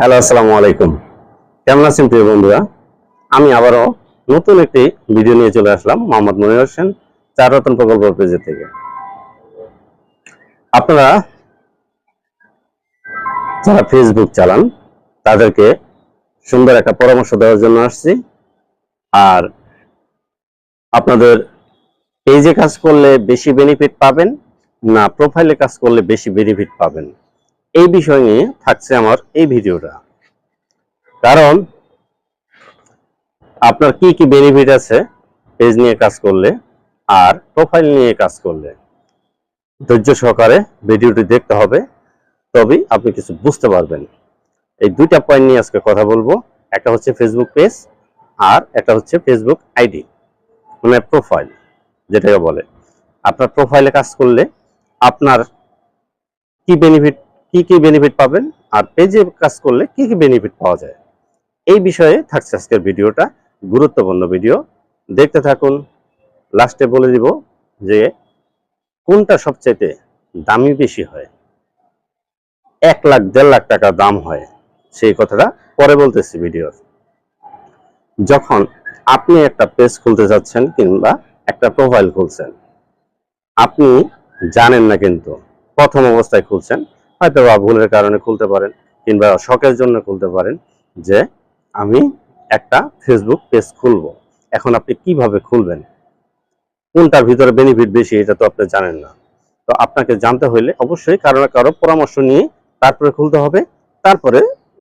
Hello, আসসালামু আলাইকুম। কেমন আছেন প্রিয় বন্ধুরা? আমি আবারও নতুন একটি ভিডিও নিয়ে চলে আসলাম মোহাম্মদ মনির হোসেন, চার রতন প্রকল্প পেজে থেকে। আপনারা যারা ফেসবুক চালান, তাদেরকে সুন্দর একটা পরামর্শ দেওয়ার জন্য আসছি। আর আপনাদের পেজে কাজ করলে বেশি বেনিফিট পাবেন, না প্রোফাইলে কাজ করলে বেশি বেনিফিট পাবেন? এই বিষয় নিয়ে থাকছে আমার এই ভিডিওটা। কারণ আপনার কি কি বেনিফিট আছে পেজ নিয়ে কাজ করলে আর প্রোফাইল নিয়ে কাজ করলে? ধৈর্য সহকারে ভিডিওটি দেখতে হবে, তবেই আপনি কিছু বুঝতে পারবেন। এই দুইটা পয়েন্ট নিয়ে আজকে কথা বলব। একটা হচ্ছে ফেসবুক পেজ আর একটা হচ্ছে ফেসবুক আইডি মানে প্রোফাইল যেটাকে বলে। আপনার প্রোফাইলে কাজ করলে আপনার কি বেনিফিট কি কি বেনিফিট পাবেন আর পেজে কাজ করলে কি কি বেনিফিট পাওয়া যায়? এই বিষয়ে থাকছে আজকের ভিডিওটা, গুরুত্বপূর্ণ ভিডিও। দেখতে থাকুন লাস্টে বলে দিব যে কোনটা সবচেয়ে দামি বেশি হয়? এক লাখ, দেড় লাখ টাকা দাম হয়, সেই কথাটা পরে বলতেছি ভিডিওর। যখন আপনি একটা পেজ খুলতে যাচ্ছেন কিংবা একটা প্রোফাইল খুলছেন, আপনি জানেন না কিন্তু প্রথম অবস্থায় খুলছেন হয়তো বা ভুলের কারণে খুলতে পারেন কিংবা শখের জন্য খুলতে পারেন যে আমি একটা ফেসবুক পেজ খুলব। এখন আপনি কীভাবে খুলবেন? কোনটার ভিতরে বেনিফিট বেশি এটা তো আপনি জানেন না। তো আপনাকে জানতে হইলে অবশ্যই কারও কারও পরামর্শ নিয়ে তারপরে খুলতে হবে। তারপরে